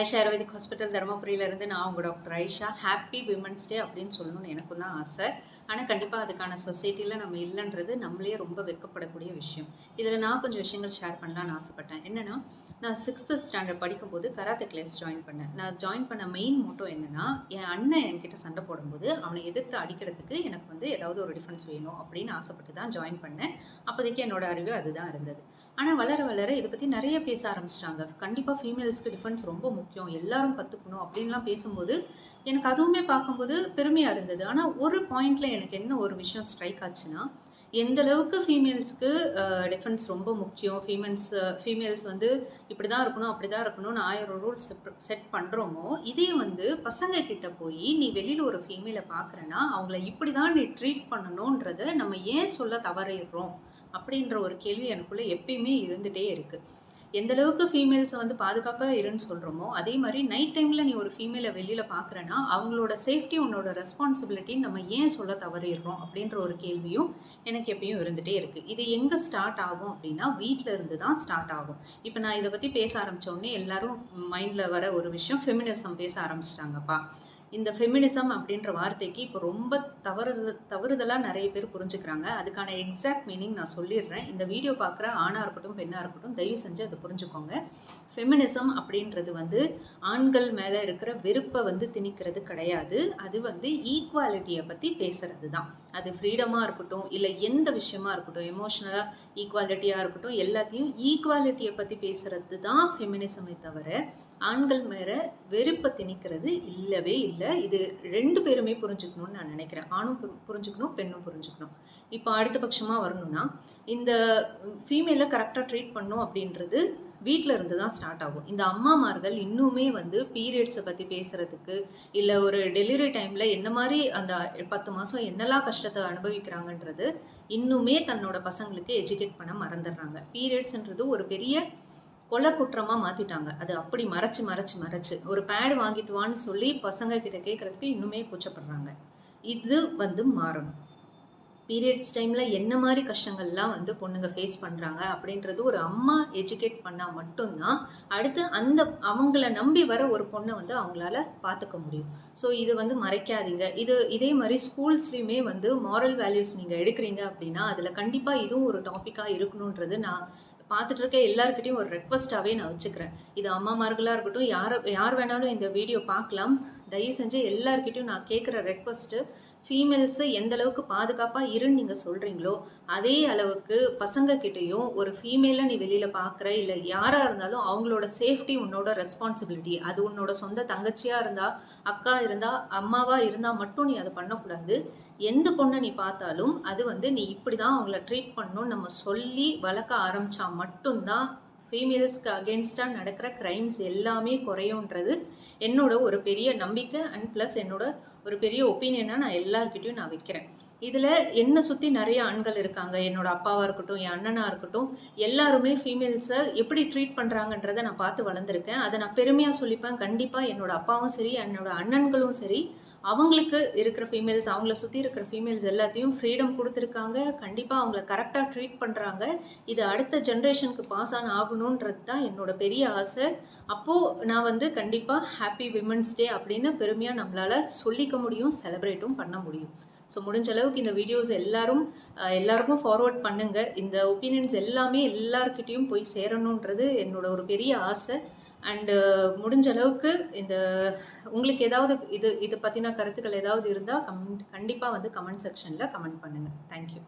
Aisha ayurvedic hospital தருமபுரியிலேருந்து நான் உங்கள் doctor Aisha. Happy women's day அப்படின்னு சொல்லணும்னு எனக்கும் தான் ஆசை. ஆனால் கண்டிப்பாக அதுக்கான சொசைட்டியில் நம்ம இல்லைன்றது நம்மளே ரொம்ப வெக்கப்படக்கூடிய விஷயம். இதில் நான் கொஞ்சம் விஷயங்கள் ஷேர் பண்ணலான்னு ஆசைப்பட்டேன். என்னென்னா நான் சிக்ஸ்த்து ஸ்டாண்டர்ட் படிக்கும்போது கராத்தே கிளாஸ் ஜாயின் பண்ணேன். நான் ஜாயின் பண்ண மெயின் மோட்டோ என்னென்னா என் அண்ணன் என்கிட்ட சண்டை போடும்போது அவனை எதிர்த்து அடிக்கிறதுக்கு எனக்கு வந்து ஏதாவது ஒரு டிஃப்ரென்ஸ் வேணும் அப்படின்னு ஆசைப்பட்டு தான் ஜாயின் பண்ணேன். அப்போதைக்கு என்னோட அறிவு அதுதான் இருந்தது. ஆனால் வளர வளர இதை பற்றி நிறைய பேச ஆரம்பிச்சிட்டாங்க. கண்டிப்பாக ஃபீமேல்ஸ்க்கு டிஃபென்ஸ் ரொம்ப முக்கியம். எல்லாரும் கற்றுக்கணும் அப்படின்லாம் பேசும்போது எனக்கு அதுவுமே பார்க்கும்போது பெருமையாக இருந்தது. ஆனால் ஒரு பாயிண்ட்ல எனக்கு என்ன ஒரு விஷயம் ஸ்ட்ரைக் ஆச்சுன்னா எந்த அளவுக்கு ஃபீமேல்ஸ்க்கு டிஃபென்ஸ் ரொம்ப முக்கியம் ஃபீமேல்ஸ் ஃபீமேல்ஸ் வந்து இப்படி தான் இருக்கணும் அப்படி தான் இருக்கணும்னு ஆயிரம் ரூல்ஸ் செட் பண்ணுறோமோ இதே வந்து பசங்க கிட்ட போய் நீ வெளியில் ஒரு ஃபீமேலை பார்க்குறேன்னா அவங்கள இப்படி தான் நீ ட்ரீட் பண்ணணுன்றத நம்ம ஏன் சொல்ல தவறிடுறோம்? அப்படின்ற ஒரு கேள்வி எனக்குள்ளே எப்பயுமே இருந்துகிட்டே இருக்குது எந்த அளவுக்கு ஃபீமேல்ஸை வந்து பாதுகாப்பாக இருன்னு சொல்கிறோமோ அதே மாதிரி நைட் டைமில் நீ ஒரு ஃபீமேலை வெளியில் பார்க்குறேன்னா அவங்களோட சேஃப்டி உன்னோட ரெஸ்பான்சிபிலிட்டின்னு நம்ம ஏன் சொல்ல தவறிடுறோம் அப்படின்ற ஒரு கேள்வியும் எனக்கு எப்பயும் இருந்துகிட்டே இருக்குது இது எங்கே ஸ்டார்ட் ஆகும் அப்படின்னா வீட்டில் இருந்து தான் ஸ்டார்ட் ஆகும். இப்போ நான் இதை பற்றி பேச ஆரம்பித்தோடனே எல்லாரும் மைண்டில் வர ஒரு விஷயம் ஃபெமினிசம் பேச ஆரம்பிச்சிட்டாங்கப்பா. இந்த ஃபெமினிசம் அப்படின்ற வார்த்தைக்கு இப்போ ரொம்ப தவறு தவறுதலாக நிறைய பேர் புரிஞ்சுக்கிறாங்க. அதுக்கான எக்ஸாக்ட் மீனிங் நான் சொல்லிடுறேன். இந்த வீடியோ பார்க்குற ஆணாக இருக்கட்டும் பெண்ணாக இருக்கட்டும் தயவு செஞ்சு அதை புரிஞ்சுக்கோங்க. ஃபெமினிசம் அப்படின்றது வந்து ஆண்கள் மேலே இருக்கிற வெறுப்பை வந்து திணிக்கிறது கிடையாது. அது வந்து ஈக்குவாலிட்டியை பற்றி பேசுறது தான். அது ஃப்ரீடமாக இருக்கட்டும் இல்லை எந்த விஷயமா இருக்கட்டும் எமோஷ்னலாக ஈக்குவாலிட்டியாக இருக்கட்டும் எல்லாத்தையும் ஈக்குவாலிட்டியை பற்றி பேசுறது தான் ஃபெமினிசமே தவிர ஆண்கள் மேல வெறுப்பை திணிக்கிறது இல்லவே இல்லை. இது ரெண்டு பேருமே புரிஞ்சுக்கணும்னு நான் நினைக்கிறேன். ஆணும் புரிஞ்சுக்கணும் பெண்ணும் புரிஞ்சுக்கணும். இப்போ அடுத்த பட்சமாக வரணும்னா இந்த ஃபீமேலை கரெக்டாக ட்ரீட் பண்ணும் அப்படின்றது வீட்டில் இருந்து தான் ஸ்டார்ட் ஆகும். இந்த அம்மாமார்கள் இன்னுமே வந்து பீரியட்ஸை பற்றி பேசுகிறதுக்கு இல்லை ஒரு டெலிவரி டைமில் என்ன மாதிரி அந்த பத்து மாதம் என்னெல்லாம் கஷ்டத்தை அனுபவிக்கிறாங்கன்றது இன்னுமே தன்னோட பசங்களுக்கு எஜுகேட் பண்ண மறந்துடுறாங்க. பீரியட்ஸ்ன்றது ஒரு பெரிய கொலை குற்றமாக மாற்றிட்டாங்க அது அப்படி மறைச்சு மறைச்சு மறைச்சு. ஒரு பேடு வாங்கிட்டு வான்னு சொல்லி பசங்க கிட்ட கேட்கறதுக்கு இன்னுமே கூச்சப்படுறாங்க. இது வந்து மாறணும். பீரியட்ஸ் டைமில் என்ன மாதிரி கஷ்டங்கள்லாம் வந்து பொண்ணுங்க ஃபேஸ் பண்ணுறாங்க அப்படின்றது ஒரு அம்மா எஜுகேட் பண்ணால் மட்டும்தான் அடுத்து அந்த அவங்கள நம்பி வர ஒரு பொண்ணை வந்து அவங்களால பார்த்துக்க முடியும். ஸோ இது வந்து மறைக்காதீங்க. இது இதே மாதிரி ஸ்கூல்ஸ்லேயுமே வந்து மாரல் வேல்யூஸ் நீங்கள் எடுக்கிறீங்க அப்படின்னா அதில் கண்டிப்பாக இதுவும் ஒரு டாப்பிக்காக இருக்கணுன்றது நான் பார்த்துட்டு இருக்க எல்லாருக்கிட்டையும் ஒரு ரெக்வஸ்டாகவே நான் வச்சுக்கிறேன். இது அம்மாமார்களாக இருக்கட்டும் யார் யார் வேணாலும் இந்த வீடியோ பார்க்கலாம். தயவு செஞ்சு எல்லாருக்கிட்டையும் நான் கேட்குற ரெக்வஸ்ட்டு ஃபீமேல்ஸு எந்த அளவுக்கு பாதுகாப்பாக இருன்னு நீங்கள் சொல்கிறீங்களோ அதே அளவுக்கு பசங்க கிட்டேயும் ஒரு ஃபீமேலை நீ வெளியில் பார்க்குற இல்லை யாராக இருந்தாலும் அவங்களோட சேஃப்டி உன்னோட ரெஸ்பான்சிபிலிட்டி அது உன்னோட சொந்த தங்கச்சியாக இருந்தால் அக்கா இருந்தால் அம்மாவாக இருந்தால் மட்டும் நீ அதை பண்ணக்கூடாது. எந்த பொண்ணை நீ பார்த்தாலும் அது வந்து நீ இப்படி தான் அவங்கள ட்ரீட் பண்ணணும்னு நம்ம சொல்லி வளர்க்க ஆரம்பித்தா மட்டும்தான் ஃபீமேல்ஸ்க்கு அகேன்ஸ்டாக நடக்கிற க்ரைம்ஸ் எல்லாமே குறையுன்றது என்னோட ஒரு பெரிய நம்பிக்கை அண்ட் ப்ளஸ் என்னோட ஒரு பெரிய ஒப்பீனியனாக நான் எல்லாருக்கிட்டையும் நான் வைக்கிறேன். இதில் என்னை சுற்றி நிறைய ஆண்கள் இருக்காங்க. என்னோட அப்பாவாக இருக்கட்டும் என் அண்ணனாக இருக்கட்டும் எல்லாருமே ஃபீமேல்ஸை எப்படி ட்ரீட் பண்ணுறாங்கன்றதை நான் பார்த்து வளர்ந்துருக்கேன். அதை நான் பெருமையாக சொல்லிப்பேன். கண்டிப்பாக என்னோட அப்பாவும் சரி என்னோட அண்ணன்களும் சரி அவங்களுக்கு இருக்கிற ஃபீமேல்ஸ் அவங்கள சுற்றி இருக்கிற ஃபீமேல்ஸ் எல்லாத்தையும் ஃப்ரீடம் கொடுத்துருக்காங்க. கண்டிப்பாக அவங்கள கரெக்டாக ட்ரீட் பண்ணுறாங்க இது அடுத்த ஜென்ரேஷனுக்கு பாஸ் ஆன் ஆகணுன்றது தான் என்னோட பெரிய ஆசை. அப்போது நான் வந்து கண்டிப்பாக ஹாப்பி விமன்ஸ் டே அப்படின்னு பெருமையாக நம்மளால் சொல்லிக்க முடியும் செலிப்ரேட்டும் பண்ண முடியும். ஸோ முடிஞ்ச அளவுக்கு இந்த வீடியோஸ் எல்லாரும் எல்லாருக்கும் ஃபார்வர்ட் பண்ணுங்க. இந்த ஒப்பீனியன்ஸ் எல்லாமே எல்லாருக்கிட்டேயும் போய் சேரணுன்றது என்னோட ஒரு பெரிய ஆசை. அண்டு uh, முடிஞ்ச அளவுக்கு இந்த உங்களுக்கு ஏதாவது இது இதை பற்றின கருத்துக்கள் ஏதாவது இருந்தால் கம் கண்டிப்பாக வந்து கமெண்ட் செக்ஷனில் கமெண்ட் பண்ணுங்கள் தேங்க்யூ